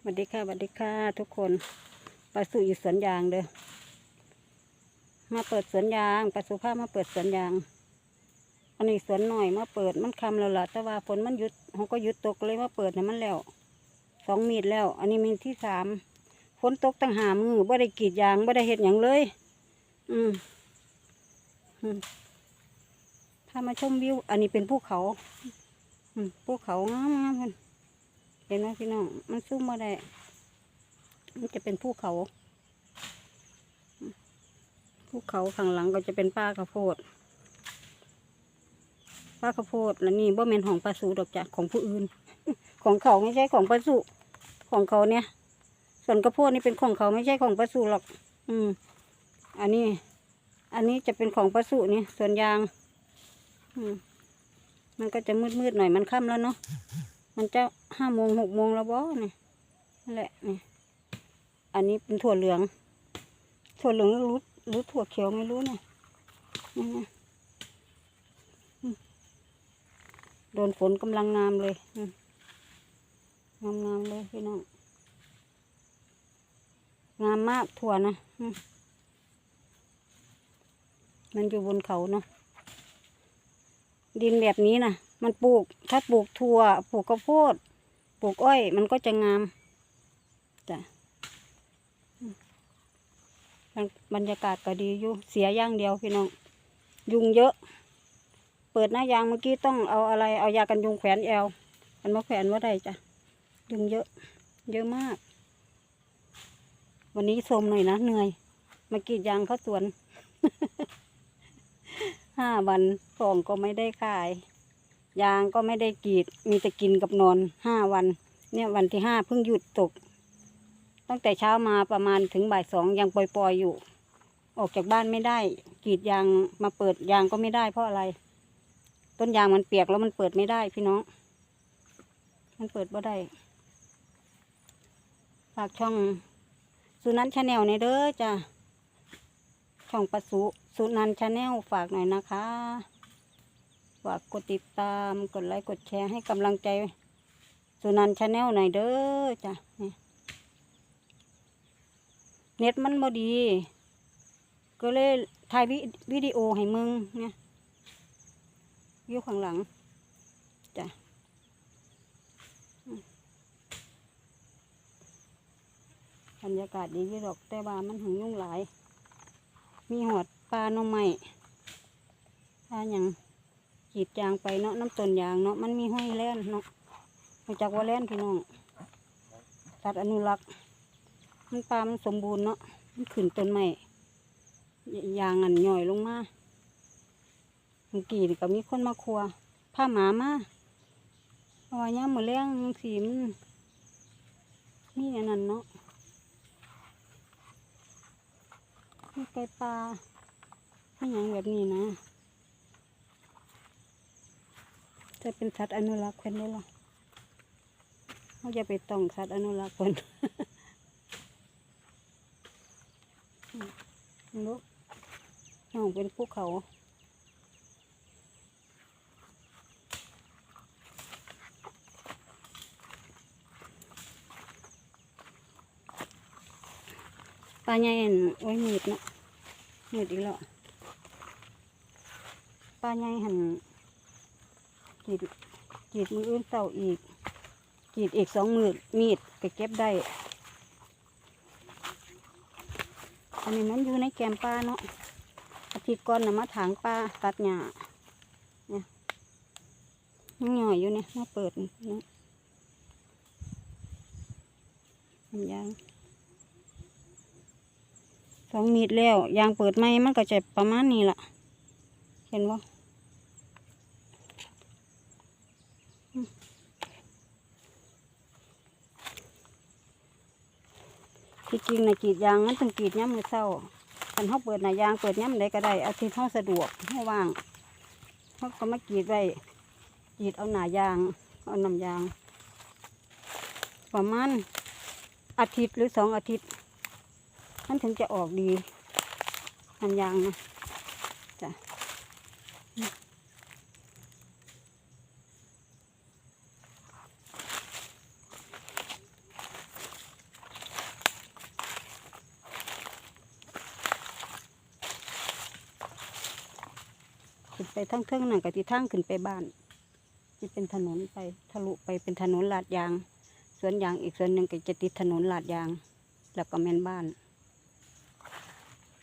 สวัสดีค่ะสวัสดีค่ะทุกคนไปสู่อยู่สวนยางเด้อมาเปิดสวนยางไปสู่ภาพมาเปิดสวนยางอันนี้สวนหน่อยมาเปิดมันคำแล้วล่ะแต่ว่าฝนมันหยุดเขาก็หยุดตกเลยมาเปิดเนี่ยมันแล้วสองมีดแล้ว อันนี้มีที่สามฝนตกตั้งหามือบ่ได้กรีดยางบ่ได้เห็ดอย่างเลย อืมอืมพามาชมวิว อันนี้เป็นภูเขา อืมภูเขางามงามๆ เห็นไหมพี่น้อง มันซุ่มมาได้ มันจะเป็นภูเขา ภูเขาข้างหลังก็จะเป็นป่าข้าวโพดป่าข้าวโพดแล้วนี่บ่แม่นของปลาสูดอกจ้ะของผู้อื่น ของเขาไม่ใช่ของปลาสูของเขาเนี่ย ส่วนข้าวโพดนี่เป็นของเขาไม่ใช่ของปลาสูหรอก อืม อันนี้ อันนี้จะเป็นของปลาสูนี่ส่วนยาง อืม มันก็จะมืดๆหน่อยมันค่ำแล้วเนาะ มันจะห้าโมงหกโมงแล้วบ่เนี่ยนั่นแหละเนี่ยอันนี้เป็นถั่วเหลือง ถั่วเหลืองรู้รู้ถั่วเขียวไม่รู้เนี่ยนี่นะโดนฝนกำลังงามเลยงามงามเลยพี่น้องงามมากถั่วนะมมันอยู่บนเขาเนาะดินแบบนี้นะ มันปลูก ถ้าปลูกถั่วปลูกข้าวโพดปลูกอ้อย มันก็จะงามจ้ะบรรยากาศก็ดีอยู่เสียอย่างเดียวพี่น้องยุงเยอะ เปิดหน้ายางเมื่อกี้ต้องเอาอะไรเอายากันยุงแขวนแอวอันมาแขวนว่าไดจ้ะยุงเยอะ เยอะมาก วันนี้โทรมหน่อยนะเหนื่อยมากรีดยางเข้าสวนห้าวันของก็ไม่ได้ขาย ยางก็ไม่ได้กรีด มีแต่กินกับนอนห้าวัน เนี่ยวันที่ห้าเพิ่งหยุดตก ตั้งแต่เช้ามาประมาณถึงบ่ายสองยังปล่อยๆอยู่ ออกจากบ้านไม่ได้กรีดยางมาเปิดยางก็ไม่ได้เพราะอะไร ต้นยางมันเปียกแล้วมันเปิดไม่ได้พี่น้อง มันเปิดบ่ได้ฝากช่องสุนันชาแนลในเด้อจ้ะช่องประสุสุนันชาแนลฝากหน่อยนะคะ ฝากกดติดตามกดไลค์กดแชร์ให้กำลังใจสุนันชาแนลหน่อยเด้อจ้ะเน็ตมันบ่ดี ก็เลยถ่ายวิวิดีโอให้มึงเนี่ยอยู่ข้างหลังจ้ะบรรยากาศดีอยู่ดอกแต่ว่ามันหึงยุ่งหลาย มีหอดปลาหน่อไม้ปลาอย่าง กีดยางไปเนาะน้ำต้นยางเนาะมันมีห้อยแล่นเนาะมาจากว่าแล่นพี่น้องสัตว์อนุรักษ์ มันปลามันสมบูรณ์เนาะมันขึ้นต้นไม้ยางอันย่อยลงมาเมื่อกี้ก็มีคนมาครัวผ้าหมามาเอาไว้ย่ามมือแรงสีมันมีอันนั้นเนาะมีไก่ปลาไม่ย่างแบบนี้นะ จะเป็นสัตว์อนุรักษ์คนได้หรอเขาจะไปต้องสัตว์อนุรักษ์คนลูกน้องเป็นภูเขาปลาใหญ่อั่นโอ้ยหมืดเนาะมืดอีกแล้วปลาใหญ่หัน กรีดกรีดมืออื่นเต่าอีกกรีดอีกสองมือมีดก็เก็บได้ อันนี้มันอยู่ในแกมปลาเนาะอาทิตย์ก่อนนะมาถางปลาตัดหญ้าเนี่ยยังหน่อยอยู่เนี่ยมาเปิดนี่มันยางสองมีดแล้วยางเปิดไม่มันก็จะประมาณนี้ล่ะ เห็นบ่อื ที่จริงนะกรีดยางมันต้องกรีดย้ำมือเศร้าคันเขาเปิดหนายางเปิดย้ำใดก็ได้เอาที่เขาสะดวกเขาว่างเขาก็มากรีดไว้กรีดเอาหนายางเอานำยาง ประมาณอาทิตย์หรือสองอาทิตย์ มันถึงจะออกดีนำยางนะจ้ะ ขึ้นไปทั้งเทิงนั่นกับที่ทางขึ้นไปบ้านที่เป็นถนนไปทะลุไปเป็นถนนลาดยาง สวนยางอีกส่วนหนึ่งก็จะติดถนนลาดยาง แล้วก็แม่นบ้าน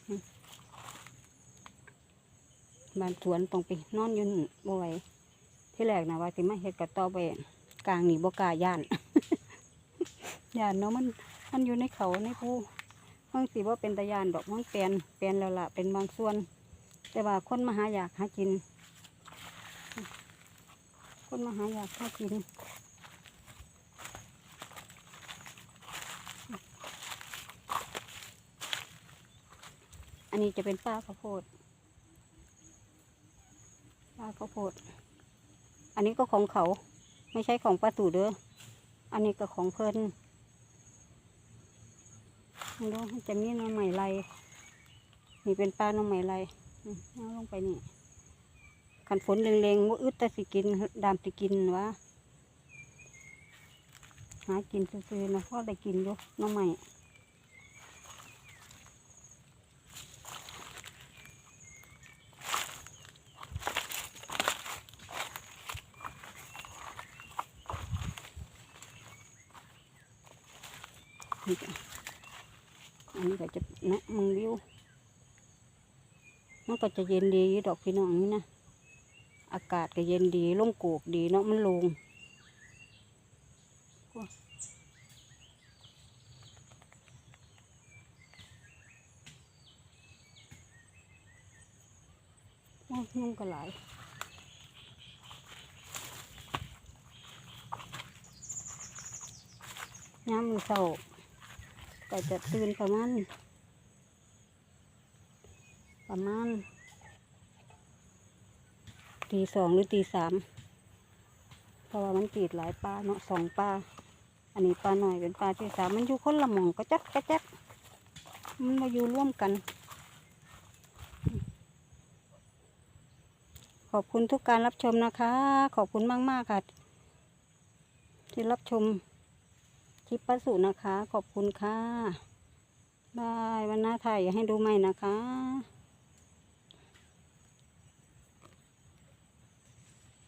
มบ้านสวนตรงไปนอนอยืนบ่ไหวที่แรกนะว่าสิมาเฮ็ดกระต่อไปกลางนี่บ่กาย่านย่านเนาะมันมันอยู่ในเขาในภูมันสิว่าเป็นตะยานดอกมันเปลี่ยนเปลี่ยนแล้วล่ะเป็นบางส่วน แต่ว่าคนมาหาอยากหากิน คนมาหาอยากหากินอันนี้จะเป็นป้าข้าวโพดป้าข้าวโพด อันนี้ก็ของเขา ไม่ใช่ของป้าตู่เด้อ อันนี้ก็ของเพิ่นดูจะมีน้ำใหม่ไรนี่เป็นป้าหน้ำใหม่ไร เอาลงไปนี่ขันฝนเร็งๆว่าอึดแต่สิกิน ดามสิกินวะหากินซื้อๆนะพ่อได้กินอยู่น้ำใหม่อันนี้ก็จะนะมึงวิว มันก็จะเย็นดีดอกพี่น้องนี่นะอากาศก็เย็นดีร่มโกกดีเนาะมันลงโอ้ยยุ่งก็หลายย้ำมือเศร้าก็จะตื่นประมาณ ประมาณตีสองหรือตีสามเพราะว่ามันตีดหลายปลาเนาะสองปลาอันนี้ปลาหน่อยเป็นปลาที่สามมันอยู่คนละหม่องก็จัดกระจัดมันมาอยู่ร่วมกัน ขอบคุณทุกการรับชมนะคะ ขอบคุณมากๆค่ะ ที่รับชมคลิปป้าสุนะคะ ขอบคุณค่ะบายวันหน้าถ่ายให้ดูใหม่นะคะ